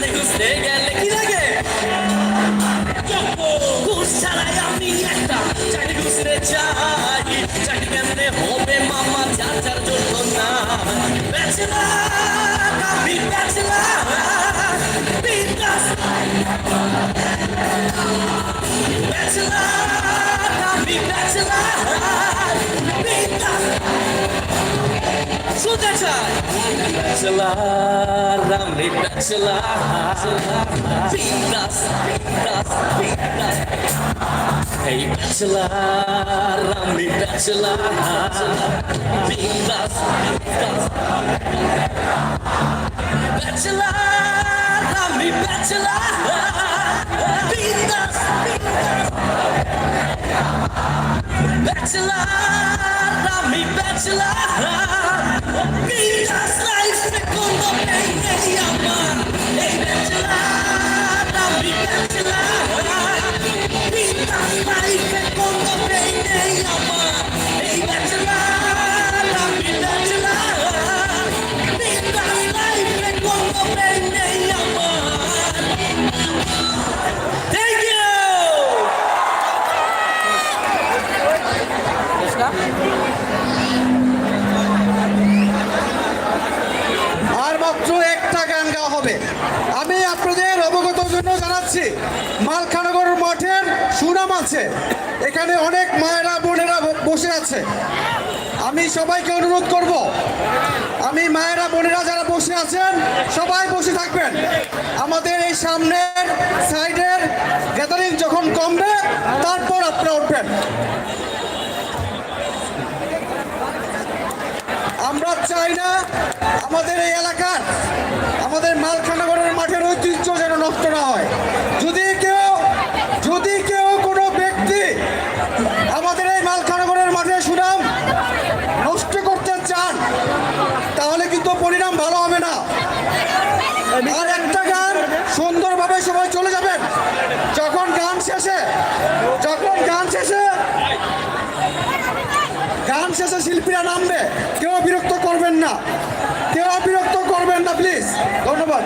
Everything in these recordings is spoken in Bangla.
রানী খুঁজতে গেলে কি লাগে? ঘুষ ছাড়াই আমি একটা চাকরি খুঁজতে চাই। চাকরি কেমনে হবে মামা? চাচার জন্য না। ব্যাচেলার আমি ব্যাচেলার বিন্দাস ব্যাচেলার আমি ব্যাচেলার சுதர்சன் ராம் பிதாஸ் Hey, bachelor, I'm the bachelor. Bachelor, I'm the bachelor. bachelor, I'm a bachelor. Minhas lives me contam bem, ei, bachelor, I'm a bachelor. Minhas lives me contam bem. আমি সবাইকে অনুরোধ করব। আমি মায়েরা, বোনেরা যারা বসে আছেন, সবাই বসে থাকবেন। আমাদের এই সামনের সাইডের গ্যাদারিং যখন কমবে, তারপর আপনারা উঠবেন। আমরা চাই না আমাদের এই এলাকার, আমাদের মালখানাগরের মাঠের ঐতিহ্য যেন নষ্ট না হয়। যদি কেউ যদি কেউ কোনো ব্যক্তি আমাদের এই মালখানাগরের মাঠের সুনাম নষ্ট করতে চান তাহলে কিন্তু পরিণাম ভালো হবে না আর একটা গান সুন্দরভাবে সবাই চলে যাবেন যখন গান শেষে যখন গান শেষে গান শেষে শিল্পীরা নামবে কেউ বিরক্ত করবেন না। কেউ বিরক্ত করবেন না প্লিজ ধন্যবাদ।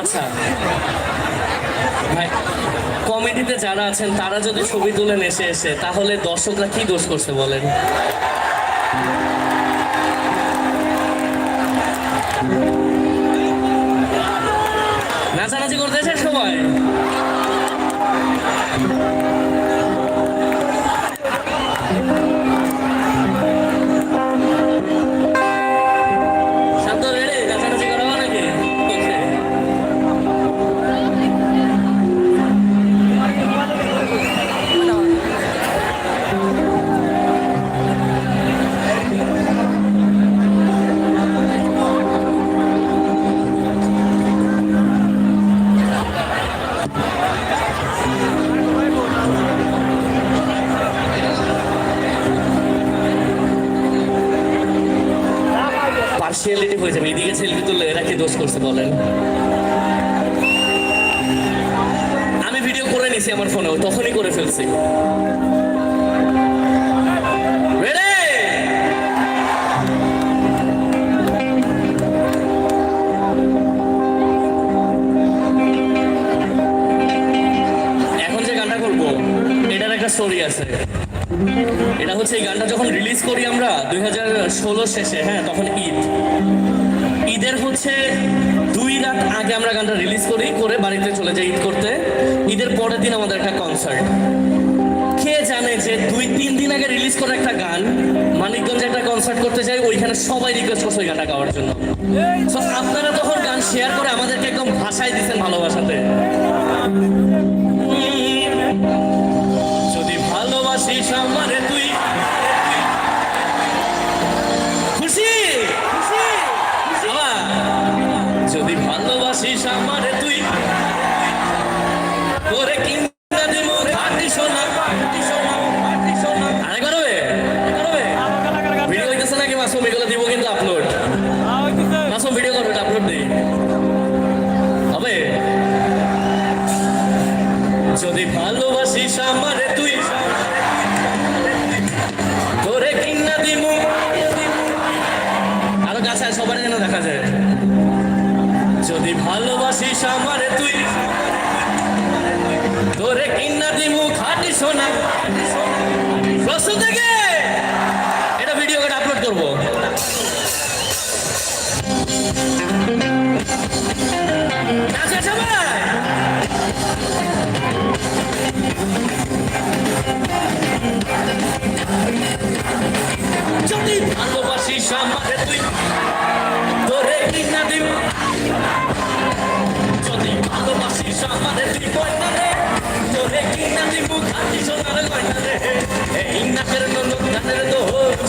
আচ্ছা। ভাই, কমেডিতে যারা আছেন, তারা যদি ছবি তুলেন এসে এসে, তাহলে দর্শকরা কি দোষ করছে বলেন? নাচানাচি করতেছে সবাই হয়ে যাবে, এদিকে সেলফি তুললে এরা কি দোষ করছে বলেন? আমি ভিডিও করে নিছি আমার ফোনেও তখনই করে ফেলছি। স্টোরি আছে। এটা হচ্ছে এই গানটা যখন রিলিজ করি আমরা দুই ষোলো শেষে হ্যাঁ তখন ঈদ। ঈদের হচ্ছে দুই রাত আগে আমরা গানটা রিলিজ করি, করে বাড়িতে চলে যাই ঈদ করতে। ঈদের পরের দিন আমাদের একটা কনসার্ট কে জানে যে দুই, তিন দিন আগে রিলিজ করা একটা গান, মানিকগঞ্জে একটা কনসার্ট করতে যাই, ওইখানে সবাই রিকোয়েস্ট করছে ওই গানটা গাওয়ার জন্য। আপনারা তখন গান শেয়ার করে আমাদেরকে একদম ভাষায় দিচ্ছেন ভালোবাসাতে। যদি ভালোবাসিস আমারে তুই ভালোবাসিস আমারে যদি ভালোবাসিস আমারে তুই। তোরে কিনা দিমু খাটি সোনা। প্রশ্ন থেকে। এটা ভিডিও করে যদি ভালোবাসিস আমারে তুই।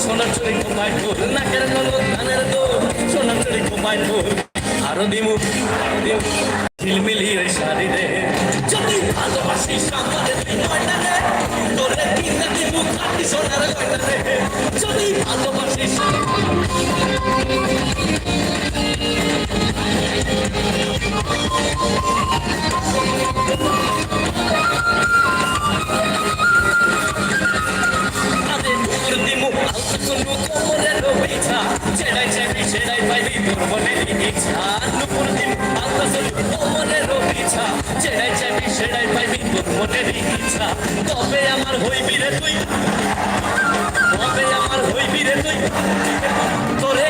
সোনার চুরি কমায় তোর নাকের ননদ গানের দো সোনার চুরি কমায় তোর আরও দিমু আরও দিমু ঝিলমিলি ওই শাড়ি রে যদি ভালোবাসিস আমারে তুই কয়না রে তোরে কিনা দিব খাতি সোনার গয়না রে যদি ভালোবাসিস ছেড়াই পাইবি তোর মনের ইচ্ছা। তবে আমার হইবি রে তুই। তবে আমার হইবি রে তুই। তোরে।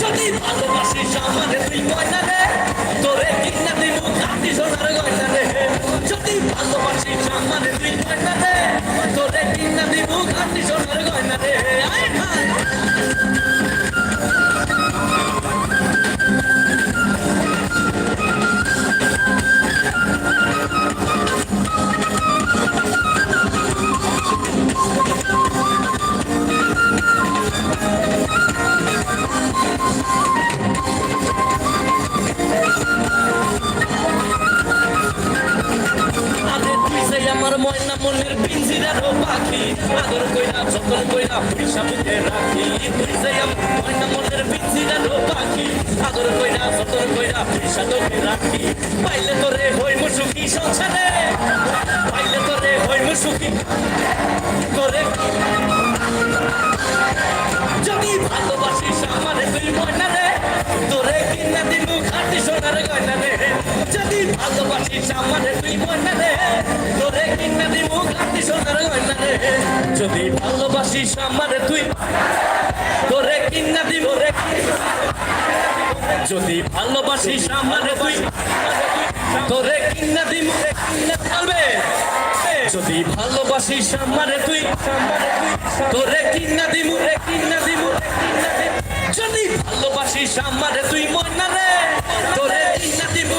যদি ভালোবাসিস আমারে, তুই কয়না রে তোরে কিনা দিমু কাটি সোনার গয়না রে যদি ভালোবাসিস আমারে, তুই কয়না রে তোরে কিনা দিমু কাটি সোনার গয়না রে আয় হায় পিঞ্জিরার পাখি, আদর কইরা, যতন কইরা পয়সা মুখে রাখি আমার ময়না মনের পিঞ্জিরার পাখি, আদর কইরা, যতন কইরা পয়সা তোকে রাখি। পাইলে তোরে হই মুসুকি সংসারে পাইলে তোরে হই মুসুকি তোরে যদি ভালোবাসিস আমারে তুই ময়না রে, তোরে কিনা দিমু খাটি সোনার গয়না রে। যদি ভালোবাসিস আমারে তুই ময়না রে যদি ভালোবাসিস আমারে তুই, তোরে কিনা দিব। রে যদি ভালোবাসিস আমারে তুই, তোরে কিনা দিব। কিনা চলবে যদি ভালোবাসিস আমারে তুই, তোরে কিনা দিমু রে কিনা দিমু যদি ভালোবাসিস আমারে তুই, ময়না রে, তোরে কিনা দিমু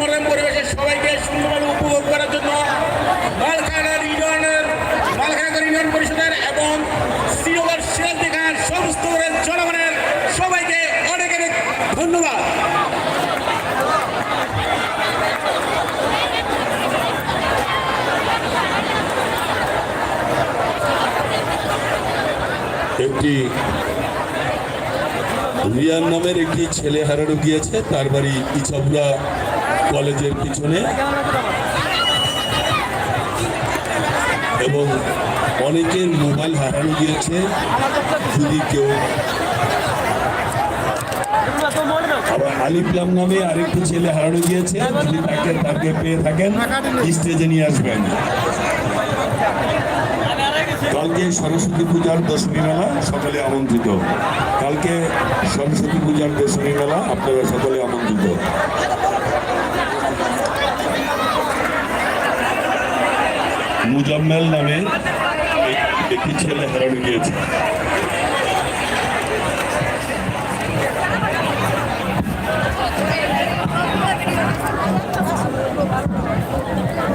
মনোরম পরিবেশে সবাইকে সুন্দরভাবে উপভোগ করার জন্য মালখানা ইউনিয়নের মালখানা ইউনিয়ন পরিষদের এবং শ্রীনগর সিরাজদি খান সমস্ত জনগণের সবাইকে অনেক অনেক ধন্যবাদ। একটি রিয়ান নামের একটি ছেলে হারানো গিয়েছে, তার বাড়ি ইছাপুরা কলেজের পিছনে। এবং অনেকের মোবাইল হারানো গিয়েছে। যদি কেউ আবার আলিপ্লাম নামে আরেকটি ছেলে হারানো গিয়েছে, যদি তাকে তাকে পেয়ে থাকেন স্টেজে নিয়ে আসবেন। কালকে সরস্বতী পূজার দশমী মেলা, সকলে আমন্ত্রিত। কালকে সরস্বতী পূজার দশমী মেলা, আপনারা সকলে আমন্ত্রিত। মুজাম্মেল নামে একটি ছেলে হারানো গিয়েছে।